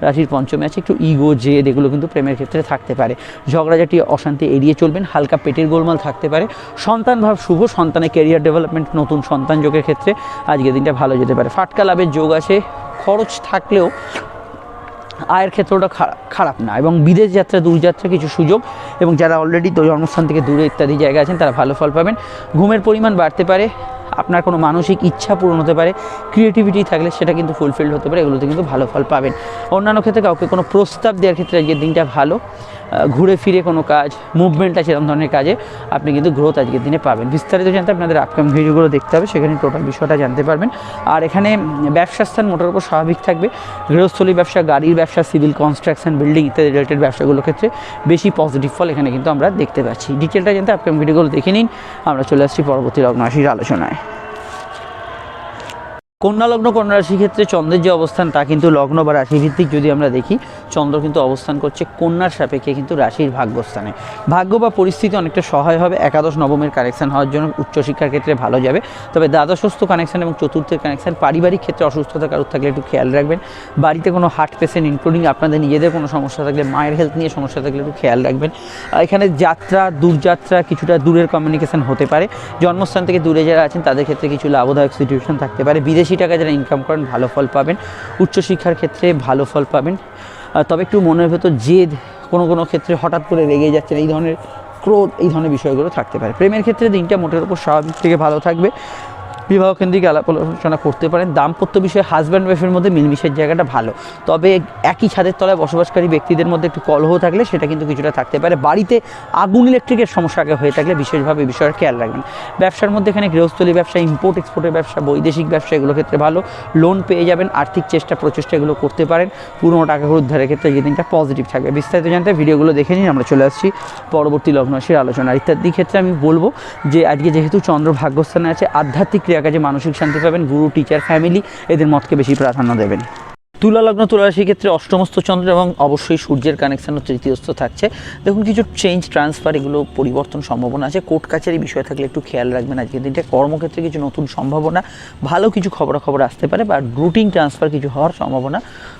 রাশির পঞ্চমে আছে, একটু ইগো জেদ এগুলো কিন্তু প্রেমের ক্ষেত্রে থাকতে পারে। ঝগড়াঝাটি অশান্তি এড়িয়ে চলবেন, হালকা পেটের গোলমাল থাকতে পারে। সন্তান ভাব শুভ, সন্তানের ক্যারিয়ার ডেভেলপমেন্ট নতুন সন্তান যোগের ক্ষেত্রে আজকের দিনটা ভালো যেতে পারে। ফাটকা লাভের যোগ আছে, খরচ থাকলেও আয়ের ক্ষেত্রটা খারাপ না এবং বিদেশ যাত্রা দূরযাত্রা কিছু সুযোগ এবং যারা অলরেডি জন্মস্থান থেকে দূরে ইত্যাদি জায়গায় আছেন, তারা ভালো ফল পাবেন। ঘুমের পরিমাণ বাড়তে পারে আপনার কোনো মানসিক ইচ্ছা পূরণ হতে পারে ক্রিয়েটিভিটি থাকলে সেটা কিন্তু ফুলফিল হতে পারে, এগুলোতে কিন্তু ভালো ফল পাবেন। অন্যান্য ক্ষেত্রে কাউকে কোনো প্রস্তাব দেওয়ার ক্ষেত্রে আজকের দিনটা ভালো। ঘুরে ফিরে কোনো কাজ মুভমেন্ট আছে এরকম ধরনের কাজে, আপনি কিন্তু গ্রোথ আজকের দিনে পাবেন। বিস্তারিত জানতে আপনাদের আপকাম ভিডিওগুলো দেখতে হবে, সেখানে টোটাল বিষয়টা জানতে পারবেন। আর এখানে ব্যবসা স্থান মোটার উপর স্বাভাবিক থাকবে। গৃহস্থলী ব্যবসা, গাড়ির ব্যবসা সিভিল কনস্ট্রাকশন বিল্ডিং ইত্যাদি রিলেটেড ব্যবসাগুলোর ক্ষেত্রে বেশি পজিটিভ ফল এখানে কিন্তু আমরা দেখতে পাচ্ছি। ডিটেলটা জানতে আপকাম ভিডিওগুলো দেখে নিন। আমরা চলে আসছি পরবর্তী লগ্ন আলোচনায়। কন্যা লগ্ন, কন্যা রাশির ক্ষেত্রে চন্দ্রের যে অবস্থান, তা কিন্তু লগ্ন বা রাশি ভিত্তিক যদি আমরা দেখি, চন্দ্র কিন্তু অবস্থান করছে কন্যার সাপেক্ষে কিন্তু রাশির ভাগ্যস্থানে। ভাগ্য বা পরিস্থিতি অনেকটা সহায় হবে, একাদশ, নবমের কানেকশান হওয়ার জন্য উচ্চশিক্ষার ক্ষেত্রে ভালো যাবে। তবে দ্বাদশস্থ কানেকশান এবং চতুর্থের কানেকশন পারিবারিক ক্ষেত্রে অসুস্থতা কারোর থাকলে একটু খেয়াল রাখবেন। বাড়িতে কোনো হার্ট পেশেন্ট ইনক্লুডিং আপনাদের নিজেদের কোনো সমস্যা থাকলে, মায়ের হেলথ নিয়ে সমস্যা থাকলে একটু খেয়াল রাখবেন। এখানে যাত্রা, দূরযাত্রা কিছুটা দূরের কমিউনিকেশন হতে পারে। জন্মস্থান থেকে দূরে যারা আছেন, তাদের ক্ষেত্রে কিছু লাভদায়ক সিচুয়েশন থাকতে পারে। বিদেশি টাকা যারা ইনকাম করেন, ভালো ফল পাবেন। উচ্চশিক্ষার ক্ষেত্রে ভালো ফল পাবেন। তবে একটু মনের ভেতর জেদ, কোনো কোনো ক্ষেত্রে হঠাৎ করে রেগে যাচ্ছেন, এই ধরনের ক্রোধ, এই ধরনের বিষয়গুলো থাকতে পারে। প্রেমের ক্ষেত্রে দিনটা মোটের উপর স্বাভাবিক থেকে ভালো থাকবে। বিবাহ কেন্দ্রিক আলাপ আলোচনা করতে পারেন। দাম্পত্য বিষয়ে হাজব্যান্ড ওয়াইফের মধ্যে মিলমিশের জায়গাটা ভালো। তবে একই ছাদের তলায় বসবাসকারী ব্যক্তিদের মধ্যে একটু কলহ থাকলে সেটা কিন্তু কিছুটা থাকতে পারে। বাড়িতে আগুন ইলেকট্রিকের সমস্যা হয়ে থাকলে বিশেষভাবে এই বিষয়ের খেয়াল রাখবেন। ব্যবসার মধ্যে এখানে গৃহস্থলী ব্যবসা ইম্পোর্ট এক্সপোর্টের ব্যবসা, বৈদেশিক ব্যবসা এগুলোর ক্ষেত্রে ভালো। লোন পেয়ে যাবেন, আর্থিক চেষ্টা, প্রচেষ্টা এগুলো করতে পারেন। পুরনো টাকা উদ্ধারের ক্ষেত্রে এই দিনটা পজিটিভ থাকবে। বিস্তারিত জানতে ভিডিওগুলো দেখে নিন, আমরা চলে আসছি পরবর্তী লগ্নরাশির আলোচনা ইত্যাদি ক্ষেত্রে আমি বলব যে, আজকে যেহেতু চন্দ্র ভাগ্যস্থানে আছে, আধ্যাত্মিক ক্রিয়াকাজে মানসিক শান্তি পাবেন গুরু টিচার ফ্যামিলি এদের মতকে বেশি প্রাধান্য দেবেন। তুলা লগ্ন, তুলা রাশির ক্ষেত্রে অষ্টমস্ত চন্দ্র এবং অবশ্যই সূর্যের কানেকশন তৃতীয়স্থ থাকছে। দেখুন, কিছু চেঞ্জ ট্রান্সফার এগুলো পরিবর্তন সম্ভাবনা আছে। কোর্ট কাছারি বিষয় থাকলে একটু খেয়াল রাখবেন আজকের দিনটা। কর্মক্ষেত্রে কিছু নতুন সম্ভাবনা, ভালো কিছু খবরাখবর আসতে পারে বা রুটিন ট্রান্সফার কিছু হওয়ার সম্ভাবনা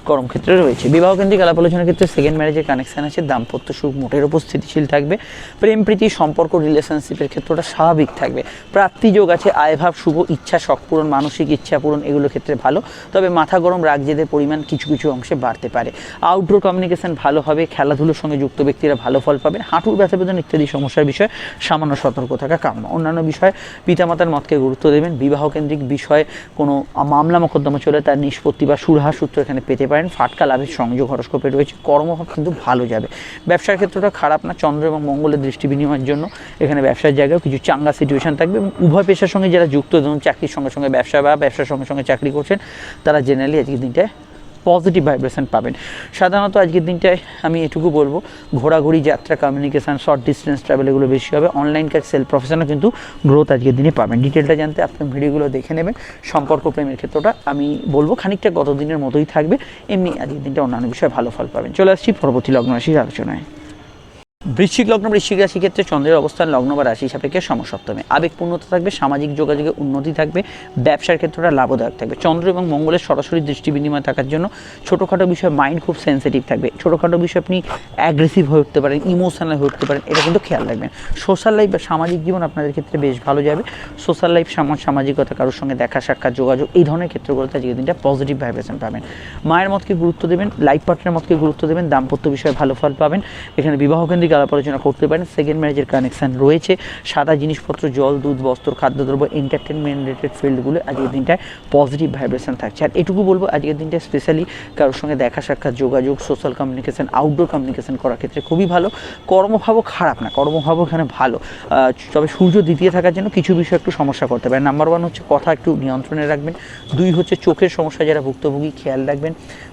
কর্মক্ষেত্রে রয়েছে। বিবাহ কেন্দ্রিক আলাপ আলোচনার ক্ষেত্রে সেকেন্ড ম্যারেজের কানেকশন আছে, দাম্পত্য সুখ মোটের উপর স্থিতিশীল থাকবে। প্রেম, প্রীতি, সম্পর্ক রিলেশনশিপের ক্ষেত্রটা স্বাভাবিক থাকবে। প্রাপ্তি যোগ আছে, আয়ভাব, শুভ, ইচ্ছা, শখ পূরণ, মানসিক ইচ্ছা পূরণ এগুলোর ক্ষেত্রে ভালো। তবে মাথা গরম, রাগ জেদের পরিমাণ কিছু কিছু অংশে বাড়তে পারে। আউটডোর কমিউনিকেশন ভালো হবে, খেলাধুলোর সঙ্গে যুক্ত ব্যক্তিরা ভালো ফল পাবেন, হাঁটুর ব্যথা বেদন ইত্যাদি সমস্যার বিষয়ে সামান্য সতর্ক থাকা কাম্য। অন্যান্য বিষয়ে পিতামাতার মতকে গুরুত্ব দেবেন বিবাহ কেন্দ্রিক বিষয়ে কোনো মামলা মোকদ্দমা চলে তার নিষ্পত্তি বা সুরাহা সূত্র এখানে পেতে পারেন। ফাটকা লাভের সংযোগ হরস্কোপে রয়েছে, কর্ম কিন্তু ভালো যাবে। ব্যবসার ক্ষেত্রটা খারাপ না, চন্দ্র এবং মঙ্গলের দৃষ্টি বিনিময়ের জন্য এখানে ব্যবসার জায়গায় কিছু চাঙ্গা সিচুয়েশন থাকবে এবং উভয় পেশার সঙ্গে যারা যুক্ত, ধরুন চাকরির সঙ্গে সঙ্গে ব্যবসা বা ব্যবসার সঙ্গে সঙ্গে চাকরি করছেন, তারা জেনারেলি আজকের দিনটায় পজিটিভ ভাইব্রেশন পাবেন। সাধারণত আজকের দিনটায় আমি এটুকু বলব, ঘোরাঘুরি, যাত্রা কমিউনিকেশান শর্ট ডিস্টেন্স ট্রাভেল এগুলো বেশি হবে। অনলাইন কাজ সেল প্রফেশনও কিন্তু গ্রোথ আজকের দিনে পাবেন। ডিটেলটা জানতে আপনার ভিডিওগুলো দেখে নেবেন। সম্পর্ক প্রেমের ক্ষেত্রটা আমি বলব, খানিকটা গত দিনের মতোই থাকবে। এমনি আজকের দিনটা অন্যান্য বিষয়ে ভালো ফল পাবেন। চলে আসছি পরবর্তী লগ্ন রাশির আলোচনায়। বৃশ্চিক লগ্ন, বৃশ্চিক রাশি ক্ষেত্রে চন্দ্রের অবস্থান, লগ্ন বা রাশি সাপেক্ষে সমসপ্তমে। আবেগপূর্ণতা থাকবে, সামাজিক যোগাযোগে উন্নতি থাকবে, ব্যবসার ক্ষেত্রটা লাভদায়ক থাকবে। চন্দ্র এবং মঙ্গলের সরাসরি দৃষ্টি বিনিময় থাকার জন্য ছোটোখাটো বিষয়ে মাইন্ড খুব সেন্সিটিভ থাকবে। ছোটোখাটো বিষয়ে আপনি অ্যাগ্রেসিভ হয়ে উঠতে পারেন ইমোশনাল হয়ে উঠতে পারেন, এটা কিন্তু খেয়াল রাখবেন। সোশ্যাল লাইফ বা সামাজিক জীবন আপনাদের ক্ষেত্রে বেশ ভালো যাবে। সোশ্যাল লাইফ সমাজ সামাজিকতা, কারোর সঙ্গে দেখা, সাক্ষাৎ, যোগাযোগ, এই ধরনের ক্ষেত্রগুলোতে আজকের দিনটা পজিটিভ ভাইব্রেশন পাবেন। মায়ের মতকে গুরুত্ব দেবেন লাইফ পার্টনার মতকে গুরুত্ব দেবেন, দাম্পত্য বিষয়ে ভালো ফল পাবেন। এখানে বিবাহ কেন্দ্রিক আলাপ আলোচনা করতে পারেন। সেকেন্ড ম্যারেজের কানেকশন রয়েছে। সাদা জিনিসপত্র, জল, দুধ, বস্ত্র, খাদ্যদ্রব্য এন্টারটেনমেন্ট রিলেটেড ফিল্ডগুলো আজকের দিনটায় পজিটিভ ভাইব্রেশন থাকছে। আর এটুকু বলব, আজকের দিনটা স্পেশালি কারোর সঙ্গে দেখা সাক্ষাৎ, যোগাযোগ সোশ্যাল কমিউনিকেশন আউটডোর কমিউনিকেশান করার ক্ষেত্রে খুবই ভালো। কর্মভাবও খারাপ না, কর্মভাবও এখানে ভালো। তবে সূর্য দ্বিতীয় থাকার জন্য কিছু বিষয় একটু সমস্যা করতে পারে। নাম্বার ওয়ান হচ্ছে কথা একটু নিয়ন্ত্রণে রাখবেন। দুই হচ্ছে চোখের সমস্যা, যারা ভুক্তভোগী, খেয়াল রাখবেন।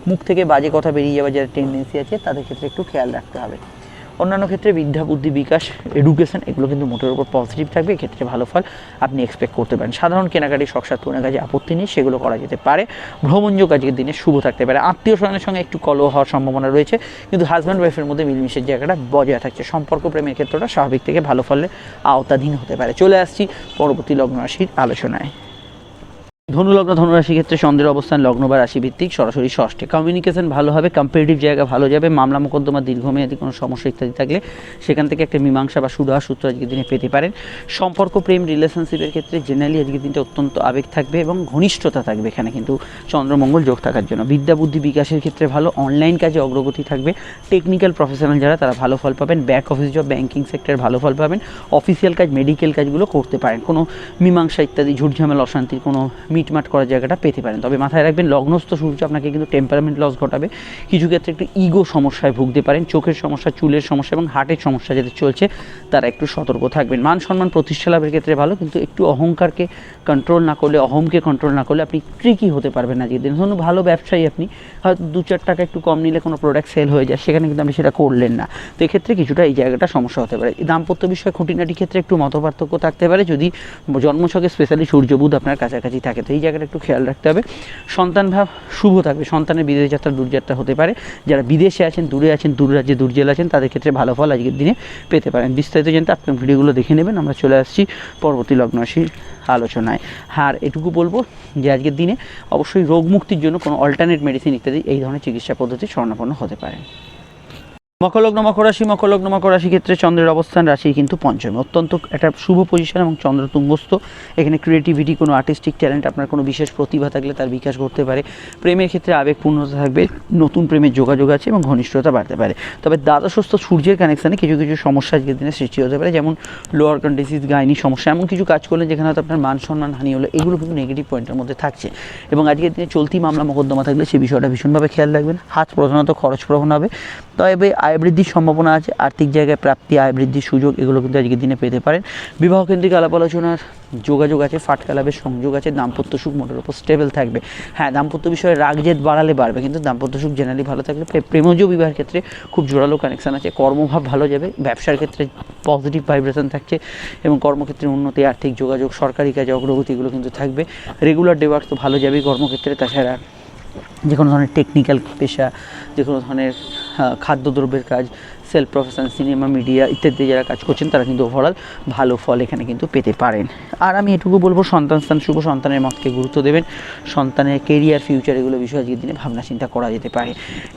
মুখ থেকে বাজে কথা বেরিয়ে যাওয়ার যারা টেন্ডেন্সি আছে, তাদের ক্ষেত্রে একটু খেয়াল রাখতে হবে। অন্যান্য ক্ষেত্রে বিদ্যা, বুদ্ধি, বিকাশ এডুকেশন এগুলো কিন্তু মোটের উপর পজিটিভ থাকবে, এক্ষেত্রে ভালো ফল আপনি এক্সপেক্ট করতে পারেন। সাধারণ কেনাকাটি শখসাত পূরণের কাজে আপত্তি নেই, সেগুলো করা যেতে পারে। ভ্রমণযোগ আজকের দিনে শুভ থাকতে পারে। আত্মীয় স্বজনের সঙ্গে একটু কলহ হওয়ার সম্ভাবনা রয়েছে, কিন্তু হাজব্যান্ড ওয়াইফের মধ্যে মিলমিশের জায়গাটা বজায় থাকছে। সম্পর্ক প্রেমের ক্ষেত্রটা স্বাভাবিক থেকে ভালো ফলের আওতাধীন হতে পারে। চলে আসছি পরবর্তী লগ্ন রাশির আলোচনায়। ধনুলগ্ন ধনুরাশি ক্ষেত্রে চন্দ্রের অবস্থান, লগ্ন বা রাশি ভিত্তিক সরাসরি ষষ্ঠে। কমিউনিকেশন ভালো হবে কম্পিটিটিভ জায়গা ভালো যাবে, মামলা মোকদ্দমা দীর্ঘমেয়াদী কোনো সমস্যা ইত্যাদি থাকলে সেখান থেকে একটা মীমাংসা বা সুরাহা সূত্র আজকের দিনে পেতে পারেন। সম্পর্ক, প্রেম রিলেশনশিপের ক্ষেত্রে জেনারেলি আজকের দিনটা অত্যন্ত আবেগ থাকবে এবং ঘনিষ্ঠতা থাকবে এখানে কিন্তু চন্দ্রমঙ্গল যোগ থাকার জন্য। বিদ্যা, বুদ্ধি বিকাশের ক্ষেত্রে ভালো অনলাইন কাজে অগ্রগতি থাকবে। টেকনিক্যাল প্রফেশনাল যারা, তারা ভালো ফল পাবেন। Back office job banking sector ভালো ফল পাবেন। অফিসিয়াল কাজ মেডিকেল কাজগুলো করতে পারেন। কোনো মীমাংসা ইত্যাদি, ঝুটঝামেলা, অশান্তির কোনো মিটমাট করার জায়গাটা পেতে পারেন। তবে মাথায় রাখবেন, লগ্নস্থ সূর্য আপনাকে কিন্তু টেম্পারামেন্ট লস ঘটাবে। কিছু ক্ষেত্রে একটু ইগো সমস্যায় ভুগতে পারেন, চোখের সমস্যা, চুলের সমস্যা এবং হার্টের সমস্যা যাদের চলছে, তারা একটু সতর্ক থাকবেন। মান সম্মান প্রতিষ্ঠা লাভের ক্ষেত্রে ভালো, কিন্তু একটু অহংকারকে কন্ট্রোল না করলে অহমকে কন্ট্রোল না করলে আপনি ট্রিকি হতে পারবেন না যেদিন। ধরুন, ভালো ব্যবসায়ী আপনি, হয়তো দু চার টাকা একটু কম নিলে কোনো প্রোডাক্ট সেল হয়ে যায়, সেখানে কিন্তু আপনি সেটা করলেন না। তো এক্ষেত্রে কিছুটা এই জায়গাটা সমস্যা হতে পারে। দাম্পত্য বিষয়ে খুঁটিনাটি ক্ষেত্রে একটু মতপার্থক্য থাকতে পারে। যদি জন্মছকে স্পেশালি সূর্য, বুধ আপনার কাছাকাছি থাকে তো এই জায়গাটা একটু খেয়াল রাখতে হবে। সন্তান ভাব শুভ থাকবে। সন্তানের বিদেশ যাত্রা দূরযাত্রা হতে পারে। যারা বিদেশে আছেন, দূরে আছেন, দূর রাজ্যে দূর জেলা আছেন, তাদের ক্ষেত্রে ভালো ফল আজকের দিনে পেতে পারেন। বিস্তারিত জানতে আপনার ভিডিওগুলো দেখে নেবেন। আমরা চলে আসছি পরবর্তী লগ্ন রাশির আলোচনায়। আর এটুকু বলব যে আজকের দিনে অবশ্যই রোগ মুক্তির জন্য কোনো অল্টারনেট মেডিসিন ইত্যাদি এই ধরনের চিকিৎসা পদ্ধতি স্বর্ণাপন্ন হতে পারে। মকরলগ্ন মকর রাশি মকরলগ্ন মকর রাশি ক্ষেত্রে চন্দ্রের অবস্থান রাশি কিন্তু পঞ্চমে। অত্যন্ত একটা শুভ পজিশন এবং চন্দ্র তুঙ্গস্থ। এখানে ক্রিয়েটিভিটি কোনো আর্টিস্টিক ট্যালেন্ট আপনার কোনো বিশেষ প্রতিভা থাকলে তার বিকাশ ঘটতে পারে। প্রেমের ক্ষেত্রে আবেগপূর্ণতা থাকবে, নতুন প্রেমের যোগাযোগ আছে এবং ঘনিষ্ঠতা বাড়তে পারে। তবে দ্বাদশস্থ সূর্যের কানেকশানে কিছু কিছু সমস্যা আজকের দিনে সৃষ্টি হতে পারে, যেমন লোয়ার কন্ডিসিস গাইনি সমস্যা, এমন কিছু কাজ করলেন যেখানে হয়তো আপনার মান সম্মান, হানি হলো, এগুলো কিন্তু নেগেটিভ পয়েন্টের মধ্যে থাকছে। এবং আজকের দিনে চলতি মামলা, মোকদ্দমা থাকলে সেই বিষয়টা ভীষণভাবে খেয়াল রাখবেন। হাত প্রধানত খরচ প্রবণ হবে। তবে আয় বৃদ্ধির সম্ভাবনা আছে, আর্থিক জায়গায় প্রাপ্তি, আয় বৃদ্ধির সুযোগ, এগুলো কিন্তু আজকের দিনে পেতে পারেন। বিবাহ কেন্দ্রিক আলাপ আলোচনার যোগাযোগ আছে, ফাটকা লাভের সংযোগ আছে, দাম্পত্য সুখ মোটের উপর স্টেবল থাকবে। হ্যাঁ দাম্পত্য বিষয়ে রাগ জেদ বাড়ালে বাড়বে, কিন্তু দাম্পত্য সুখ জেনারেলি ভালো থাকলে প্রেমজ বিবাহের ক্ষেত্রে খুব জোরালো কানেকশন আছে, কর্মভাব ভালো যাবে, ব্যবসার ক্ষেত্রে পজিটিভ ভাইব্রেশন থাকছে এবং কর্মক্ষেত্রে উন্নতি, আর্থিক যোগাযোগ, সরকারি কাজে অগ্রগতি এগুলো কিন্তু থাকবে। রেগুলার ডে ওয়ার্ক তো ভালো যাবেই কর্মক্ষেত্রে, তাছাড়া যে কোনো ধরনের টেকনিক্যাল পেশা, যে কোনো ধরনের খাদ্যদ্রব্যের কাজ সেলফ প্রফেশন সিনেমা মিডিয়া ইত্যাদি যারা কাজ করছেন, তারা কিন্তু ওভারঅল ভালো ফল এখানে কিন্তু পেতে পারেন। আর আমি এটুকু বলব, সন্তান স্থান, শুভ সন্তানের মতকে গুরুত্ব দেবেন। সন্তানের কেরিয়ার ফিউচার এগুলো বিষয়ে আজকের দিনে ভাবনা চিন্তা করা যেতে পারে।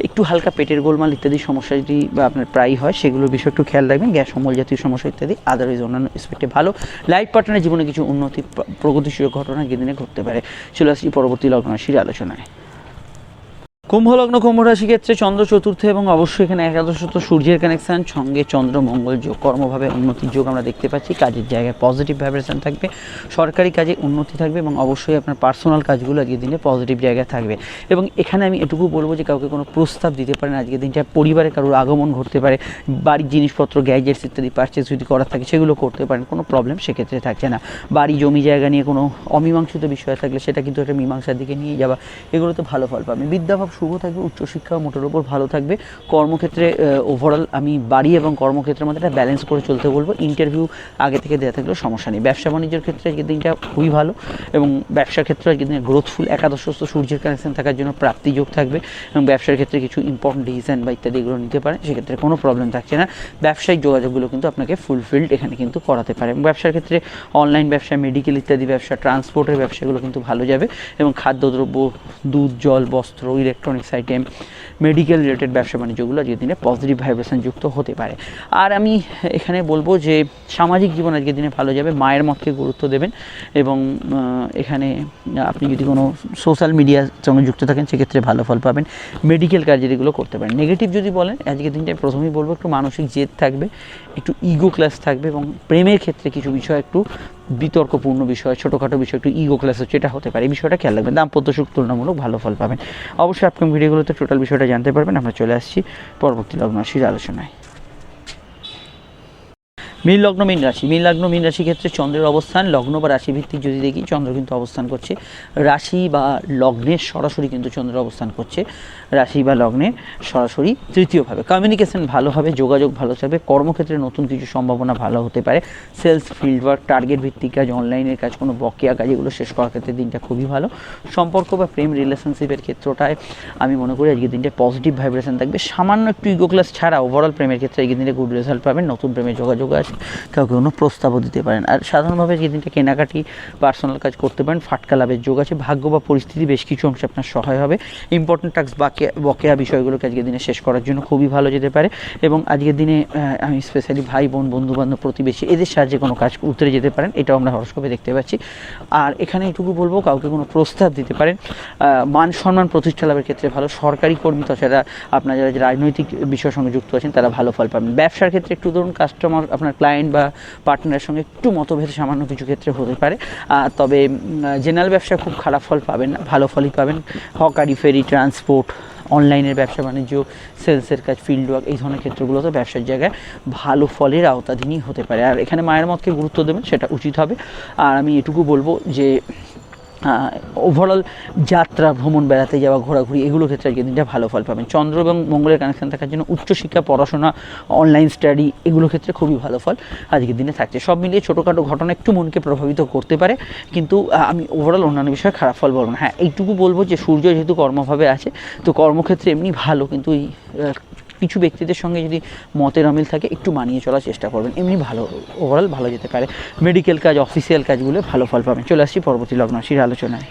একটু হালকা পেটের গোলমাল ইত্যাদি সমস্যা যদি আপনার প্রায়ই হয়, সেগুলোর বিষয়ে একটু খেয়াল রাখবেন। গ্যাস অমল জাতীয় সমস্যা ইত্যাদি আদারওয়াইজ অন্যান্য এসপেক্টে ভালো। লাইফ পার্টনারের জীবনে কিছু উন্নতি প্রগতিশীল ঘটনা দিনে ঘটতে পারে। চলে আসছি পরবর্তী লগ্ন রাশির আলোচনায়। কুম্ভ লগ্ন কুম্ভ রাশি ক্ষেত্রে চন্দ্র চতুর্থ এবং অবশ্যই এখানে একাদশত সূর্যের কানেকশন সঙ্গে চন্দ্র মঙ্গল যোগ, কর্মভাবে উন্নতির যোগ আমরা দেখতে পাচ্ছি। কাজের জায়গায় পজিটিভ ভাইব্রেশন থাকবে, সরকারি কাজে উন্নতি থাকবে এবং অবশ্যই আপনার পার্সোনাল কাজগুলো আজকের দিনে পজিটিভ জায়গায় থাকবে। এবং এখানে আমি এটুকু বলব যে কাউকে কোনো প্রস্তাব দিতে পারেন আজকের দিনটা পরিবারে কারোর আগমন ঘটতে পারে, বাড়ির জিনিসপত্র গ্যাজেটস ইত্যাদি পারচেস যদি করার থাকে, সেগুলো করতে পারেন, কোনো প্রবলেম সেক্ষেত্রে থাকছে না। বাড়ি, জমি জায়গা নিয়ে কোনো অমীমাংসিত বিষয় থাকলে সেটা কিন্তু একটা মীমাংসার দিকে নিয়ে যাওয়া, এগুলো তো ভালো ফল পাবেন। বিদ্যাভাব শুভ থাকবে উচ্চশিক্ষা মোটের ওপর ভালো থাকবে। কর্মক্ষেত্রে ওভারঅল আমি বাড়ি এবং কর্মক্ষেত্রের মধ্যে একটা ব্যালেন্স করে চলতে বলব। ইন্টারভিউ আগে থেকে দেওয়া থাকলেও সমস্যা নেই। ব্যবসা বাণিজ্যের ক্ষেত্রে আজকের দিনটা খুবই ভালো এবং ব্যবসার ক্ষেত্রে আজকের দিনে গ্রোথফুল একাদশস্থ সূর্যের কানেকশন থাকার জন্য প্রাপ্তি যোগ থাকবে এবং ব্যবসার ক্ষেত্রে কিছু ইম্পর্টেন্ট ডিসিশন বা ইত্যাদি এগুলো নিতে পারেন সেক্ষেত্রে কোনো প্রবলেম থাকছে না। ব্যবসায়িক যোগাযোগগুলো কিন্তু আপনাকে ফুলফিলড এখানে কিন্তু করাতে পারে ব্যবসার ক্ষেত্রে অনলাইন ব্যবসা মেডিকেল ইত্যাদি ব্যবসা ট্রান্সপোর্টের ব্যবসাগুলো কিন্তু ভালো যাবে এবং খাদ্যদ্রব্য, দুধ, জল, বস্ত্র ইলেকট্রনিক্স আইটেম মেডিকেল রিলেটেড ব্যবসা বাণিজ্যগুলো আজকের দিনে পজিটিভ ভাইব্রেশন যুক্ত হতে পারে। আর আমি এখানে বলব যে সামাজিক জীবন আজকের দিনে ভালো যাবে, মায়ের মতকে গুরুত্ব দেবেন এবং এখানে আপনি যদি কোনো সোশ্যাল মিডিয়ার সঙ্গে যুক্ত থাকেন, সেক্ষেত্রে ভালো ফল পাবেন। মেডিকেল কাজ যেগুলো করতে পারেন। নেগেটিভ যদি বলেন, আজকের দিনটায় প্রথমেই বলব, একটু মানসিক জেদ থাকবে, একটু ইগো ক্লাস থাকবে এবং প্রেমের ক্ষেত্রে কিছু বিষয় একটু বিতর্কপূর্ণ বিষয়, ছোটোখাটো বিষয়, একটু ইগো ক্লাস হচ্ছে, এটা হতে পারে। এই বিষয়টা খেয়াল রাখবেন। দাম্পত্য সুখ তুলনামূলক ভালো ফল পাবেন। অবশ্যই আপনি ভিডিওগুলোতে টোটাল বিষয়টা জানতে পারবেন। আমরা চলে আসছি পরবর্তী লগ্ন আলোচনায়। মীন লগ্ন, মীন রাশি। মীন লগ্ন, মীন রাশি ক্ষেত্রে চন্দ্রের অবস্থান, লগ্ন বা রাশি ভিত্তিক যদি দেখি, চন্দ্র কিন্তু অবস্থান করছে। রাশি বা লগ্নের সরাসরি কিন্তু চন্দ্র অবস্থান করছে। রাশি বা লগ্নে সরাসরি তৃতীয়ভাবে। কমিউনিকেশন ভালো হবে, যোগাযোগ ভালো থাকবে, কর্মক্ষেত্রে নতুন কিছু সম্ভাবনা ভালো হতে পারে। সেলস ফিল্ড ওয়ার্ক টার্গেট ভিত্তিক কাজ অনলাইনের কাজ, কোনো বকেয়া কাজ, এগুলো শেষ করার ক্ষেত্রে দিনটা খুবই ভালো। সম্পর্ক বা প্রেম রিলেশনশিপের ক্ষেত্রটায় আমি মনে করি আজকের দিনটা পজিটিভ ভাইব্রেশন থাকবে। সামান্য একটু ইগো ক্লাস ছাড়া ওভারঅল প্রেমের ক্ষেত্রে আজকের দিনে গুড রেজাল্ট পাবেন। নতুন প্রেমের যোগাযোগ আছে। কাউকে কোনো প্রস্তাবও দিতে পারেন। আর সাধারণভাবে আজকের দিনটা কেনাকাটি পার্সোনাল কাজ করতে পারেন, ফাটকা লাভের যোগ আছে, ভাগ্য বা পরিস্থিতি বেশ কিছু অংশে আপনার সহায় হবে। ইম্পর্টেন্ট টাস্ক বাকি বকেয়া বিষয়গুলোকে আজকের দিনে শেষ করার জন্য খুবই ভালো যেতে পারে। এবং আজকের দিনে আমি স্পেশালি ভাই, বোন বন্ধু বান্ধব প্রতিবেশী, এদের সাহায্যে কোনো কাজ উতরে যেতে পারেন, এটাও আমরা হরস্কোপে দেখতে পাচ্ছি। আর এখানে এটুকু বলব, কাউকে কোনো প্রস্তাব দিতে পারেন। মান সম্মান, প্রতিষ্ঠা লাভের ক্ষেত্রে ভালো। সরকারি কর্মী তাছাড়া আপনার যারা রাজনৈতিক বিষয়ের সঙ্গে যুক্ত আছেন, তারা ভালো ফল পাবেন। ব্যবসার ক্ষেত্রে একটু ধরুন কাস্টমার আপনার ক্লায়েন্ট বা পার্টনারের সঙ্গে একটু মতভেদ সামান্য কিছু ক্ষেত্রে হতে পারে। তবে জেনারেল ব্যবসা খুব খারাপ ফল পাবেন না, ভালো ফলই পাবেন। হকারি ফেরি ট্রান্সপোর্ট অনলাইনের ব্যবসা, বাণিজ্য সেলসের কাজ ফিল্ড ওয়ার্ক এই ধরনের ক্ষেত্রগুলোতে ব্যবসার জায়গায় ভালো ফলের আওতাধীনই হতে পারে। আর এখানে মায়ের মতকে গুরুত্ব দেবেন, সেটা উচিত হবে। আর আমি এটুকু বলব যে ওভারঅল যাত্রা, ভ্রমণ, বেড়াতে যাওয়া, ঘোরাঘুরি এগুলোর ক্ষেত্রে আজকের দিনটা ভালো ফল পাবেন। চন্দ্র এবং মঙ্গলের কানেকশন থাকার জন্য উচ্চশিক্ষা, পড়াশোনা অনলাইন স্টাডি এগুলোর ক্ষেত্রে খুবই ভালো ফল আজকের দিনে থাকছে। সব মিলিয়ে ছোটোখাটো ঘটনা একটু মনকে প্রভাবিত করতে পারে, কিন্তু আমি ওভারঅল অন্যান্য বিষয়ে খারাপ ফল বলব না। হ্যাঁ এইটুকু বলব যে সূর্য যেহেতু কর্মভাবে আছে, তো কর্মক্ষেত্রে এমনি ভালো, কিন্তু এই কিছু ব্যক্তিদের সঙ্গে যদি মতের অমিল থাকে, একটু মানিয়ে চলার চেষ্টা করবেন। এমনি ভালো ওভারঅল ভালো যেতে পারে। মেডিকেল কাজ অফিসিয়াল কাজগুলো ভালো ফল পাবেন। চলে আসছি পরবর্তী লগ্ন রাশির আলোচনায়।